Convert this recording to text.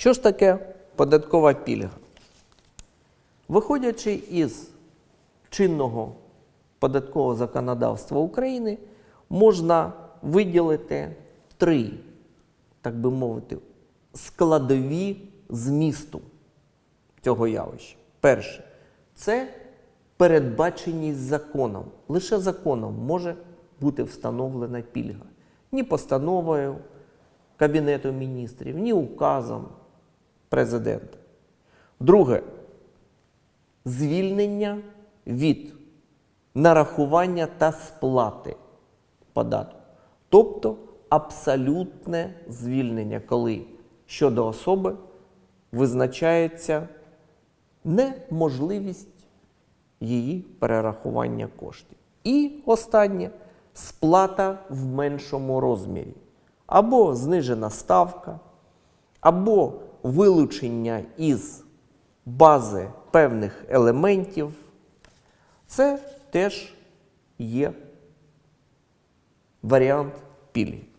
Що ж таке податкова пільга? Виходячи із чинного податкового законодавства України, можна виділити три, так би мовити, складові змісту цього явища. Перше, це передбаченість законом. Лише законом може бути встановлена пільга. Ні постановою Кабінету міністрів, ні указом президента. Друге, звільнення від нарахування та сплати податку. Тобто абсолютне звільнення, коли щодо особи визначається неможливість її перерахування коштів. І останнє сплата в меншому розмірі. Або знижена ставка, або вилучення із бази певних елементів. Це теж є варіант пільги.